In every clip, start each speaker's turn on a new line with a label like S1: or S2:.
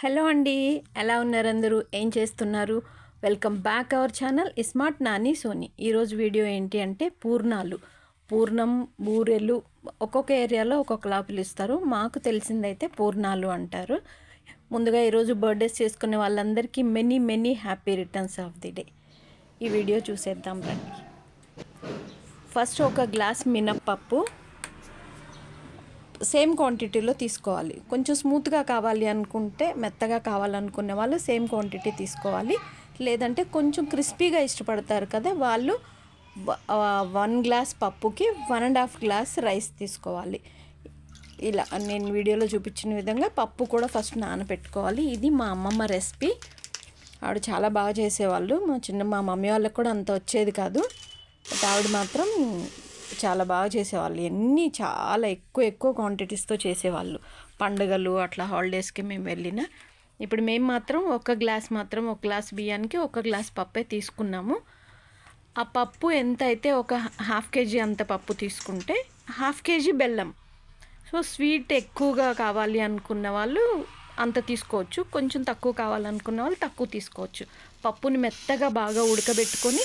S1: Hello అండి ఎలా ఉన్నారు అందరూ ఏం చేస్తున్నారు? Welcome back our channel smart Nani Soni. ఈరోజు వీడియో ఏంటి అంటే పూర్ణాలు. పూర్ణం బూరెలు ఒక్కొక్క ఏరియాలో ఒక్కొక్కలా పిలుస్తారు. మాకు తెలిసిందైతే పూర్ణాలు అంటారు. ముందుగా ఈరోజు బర్త్డేస్ చేసుకునే వాళ్ళందరికీ many many happy returns of the day. ఈ వీడియో చూసేద్దాం రండి. ఫస్ట్ ఒక గ్లాస్ మినప్పప్పు సేమ్ క్వాంటిటీలో తీసుకోవాలి. కొంచెం స్మూత్గా కావాలి అనుకుంటే మెత్తగా కావాలనుకునే వాళ్ళు సేమ్ క్వాంటిటీ తీసుకోవాలి. లేదంటే కొంచెం క్రిస్పీగా ఇష్టపడతారు కదా వాళ్ళు వన్ గ్లాస్ పప్పుకి one and half glass rice తీసుకోవాలి. ఇలా నేను వీడియోలో చూపించిన విధంగా పప్పు కూడా ఫస్ట్ నానబెట్టుకోవాలి ఇది మా అమ్మమ్మ రెసిపీ. ఆవిడ చాలా బాగా చేసేవాళ్ళు. మా చిన్న మా మమ్మీ వాళ్ళకి కూడా అంత వచ్చేది కాదు. బట్ ఆవిడ మాత్రం చాలా బాగా చేసేవాళ్ళు. ఎన్ని చాలా ఎక్కువ ఎక్కువ క్వాంటిటీస్తో చేసేవాళ్ళు. పండుగలు అట్లా హాలిడేస్కి మేము వెళ్ళిన. ఇప్పుడు మేము మాత్రం ఒక గ్లాస్ మాత్రం ఒక గ్లాస్ బియ్యానికి ఒక గ్లాస్ పప్పే తీసుకున్నాము. ఆ పప్పు ఎంత అయితే ఒక హాఫ్ కేజీ అంత పప్పు తీసుకుంటే హాఫ్ కేజీ బెల్లం. సో స్వీట్ ఎక్కువగా కావాలి అనుకున్న వాళ్ళు అంత తీసుకోవచ్చు. కొంచెం తక్కువ కావాలనుకున్న వాళ్ళు తక్కువ తీసుకోవచ్చు. పప్పుని మెత్తగా బాగా ఉడకబెట్టుకొని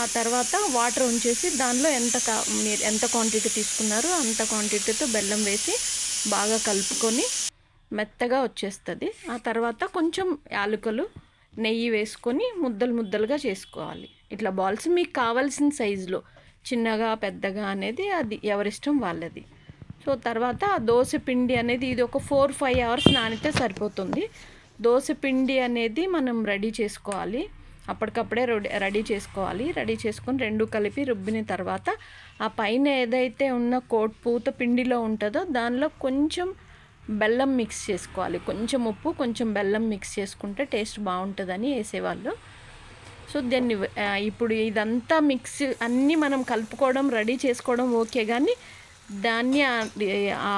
S1: ఆ తర్వాత వాటర్ ఉంచేసి దానిలో ఎంత కా మీరు ఎంత క్వాంటిటీ తీసుకున్నారో అంత క్వాంటిటీతో బెల్లం వేసి బాగా కలుపుకొని మెత్తగా వచ్చేస్తుంది. ఆ తర్వాత కొంచెం యాలకులు నెయ్యి వేసుకొని ముద్దలు ముద్దలుగా చేసుకోవాలి. ఇట్లా బాల్స్ మీకు కావాల్సిన సైజులో చిన్నగా పెద్దగా అనేది అది ఎవరిష్టం వాళ్ళది. సో తర్వాత దోశ పిండి అనేది ఇది ఒక ఫోర్ ఫైవ్ అవర్స్ నానితే సరిపోతుంది. దోశ పిండి అనేది మనం రెడీ చేసుకోవాలి. అప్పటికప్పుడే రెడీ చేసుకోవాలి. రెడీ చేసుకొని రెండు కలిపి రుబ్బిన తర్వాత ఆ పైన ఏదైతే ఉన్న కోట్ పూత పిండిలో ఉంటుందో దానిలో కొంచెం బెల్లం మిక్స్ చేసుకోవాలి. కొంచెం ఉప్పు కొంచెం బెల్లం మిక్స్ చేసుకుంటే టేస్ట్ బాగుంటుందని వేసేవాళ్ళు. సో దాన్ని ఇప్పుడు ఇదంతా మిక్స్ అన్నీ మనం కలుపుకోవడం రెడీ చేసుకోవడం ఓకే కానీ దాన్ని ఆ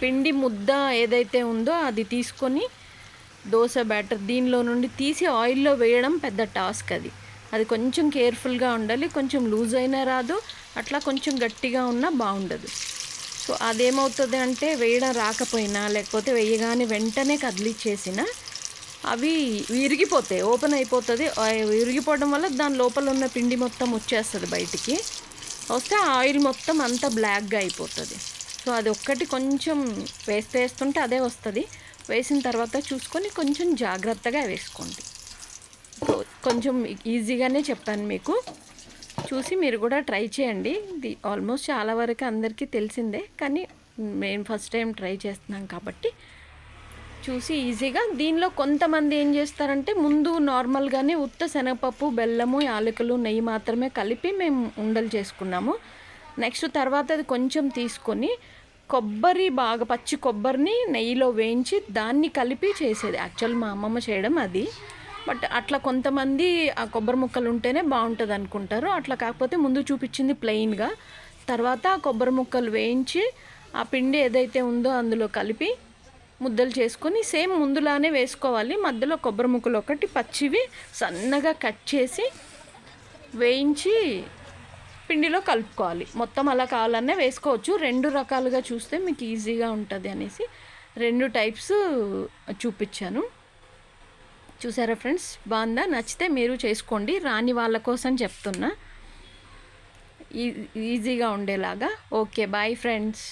S1: పిండి ముద్ద ఏదైతే ఉందో అది తీసుకొని దోశ బ్యాటర్ దీనిలో నుండి తీసి ఆయిల్లో వేయడం పెద్ద టాస్క్ అది. అది కొంచెం కేర్ఫుల్గా ఉండాలి కొంచెం లూజ్ అయినా రాదు అట్లా కొంచెం గట్టిగా ఉన్నా బాగుండదు. సో అదేమవుతుంది అంటే వేయడం రాకపోయినా లేకపోతే వేయగానే వెంటనే కదిలిచ్చేసిన అవి విరిగిపోతాయి ఓపెన్ అయిపోతుంది. విరిగిపోవడం వల్ల దాని లోపల ఉన్న పిండి మొత్తం వచ్చేస్తుంది బయటికి. వస్తే ఆయిల్ మొత్తం అంతా బ్లాక్గా అయిపోతుంది. సో అది ఒక్కటి కొంచెం వేస్తే వేస్తుంటే అదే వస్తుంది. వేసిన తర్వాత చూసుకొని కొంచెం జాగ్రత్తగా వేసుకోండి. కొంచెం ఈజీగానే చెప్పాను మీకు. చూసి మీరు కూడా ట్రై చేయండి. ఇది ఆల్మోస్ట్ చాలా వరకు అందరికీ తెలిసిందే కానీ మేము ఫస్ట్ టైం ట్రై చేస్తున్నాం కాబట్టి. చూసి ఈజీగా దీనిలో కొంతమంది ఏం చేస్తారంటే ముందు నార్మల్గానే ఉత్త శనగపప్పు బెల్లము యాలకులు నెయ్యి మాత్రమే కలిపి మేము ఉండలు చేసుకున్నాము. నెక్స్ట్ తర్వాత అది కొంచెం తీసుకొని కొబ్బరి బాగా పచ్చి కొబ్బరిని నెయ్యిలో వేయించి దాన్ని కలిపి చేసేది. యాక్చువల్ మా అమ్మమ్మ చేయడం అది. బట్ అట్లా కొంతమంది ఆ కొబ్బరి ముక్కలు ఉంటేనే బాగుంటుంది అనుకుంటారు. అట్లా కాకపోతే ముందు చూపించింది ప్లెయిన్గా తర్వాత కొబ్బరి ముక్కలు వేయించి ఆ పిండి ఏదైతే ఉందో అందులో కలిపి ముద్దలు చేసుకొని సేమ్ ముందులానే వేసుకోవాలి. మధ్యలో కొబ్బరి ముక్కలు ఒకటి పచ్చివి సన్నగా కట్ చేసి వేయించి పిండిలో కలుపుకోవాలి. మొత్తం అలా కావాలన్నా వేసుకోవచ్చు. రెండు రకాలుగా చూస్తే మీకు ఈజీగా ఉంటుంది అనేసి రెండు టైప్స్ చూపించాను. చూసారా ఫ్రెండ్స్? బాగుందా? నచ్చితే మీరు చేసుకోండి. రాని వాళ్ళ కోసం చెప్తున్నా. ఈజీగా ఉండేలాగా. Okay bye friends.